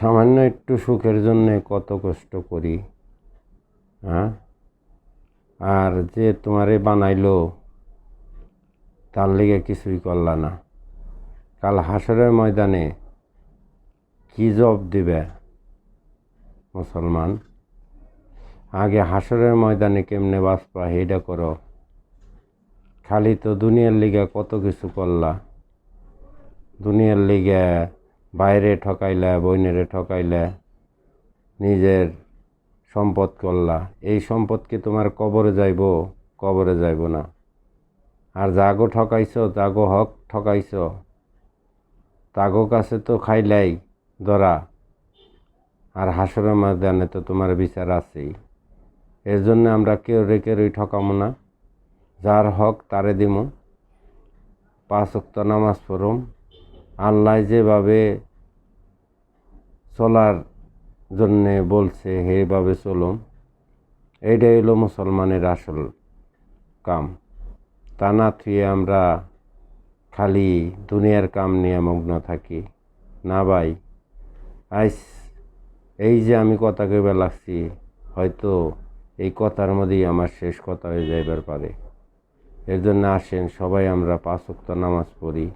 সামান্য একটু সুখের জন্যে কত কষ্ট করি হ্যাঁ আর যে তোমারে বানাইলো, তার লেগে কিছুই করলা না। কাল হাসরের ময়দানে কি জব দিবে মুসলমান? আগে হাসরের ময়দানে কেমনে বাঁচবা সেইটা করো। খালি তো দুনিয়ার লিগে কত কিছু করলা। দুনিয়ার লিগে বাইরে ঠকাইলে, বইনেরে ঠকাইলে, নিজের সম্পদ করলা। এই সম্পদ কি তোমার কবরে যাইব? কবরে যাইব না। আর জাগো ঠকাইছো জাগো হক ঠকাইছ, তাগো কাছে তো খাইলাই ধরা। আর হাসরের ময়দানে তো তোমার বিচার আছেই। এর জন্য আমরা কেউ রে কেউই ঠকামো না। যার হক তারে দিমু। পাঁচ ওয়াক্ত নামাজ পড়ুম। আল্লাহ যেভাবে চলার জন্যে বলছে, হেভাবে চলুম এইটাই হলো মুসলমানের আসল কাম। তা না থুয়ে আমরা খালি দুনিয়ার কাম নিয়ে মগ্ন থাকি। না ভাই, আইস, এই যে আমি কথা কইবে লাগছি, হয়তো এই কথার মধ্যেই আমার শেষ কথা হয়ে যাইবার পারে। এর জন্য আসেন সবাই আমরা পাঁচ নামাজ পড়ি।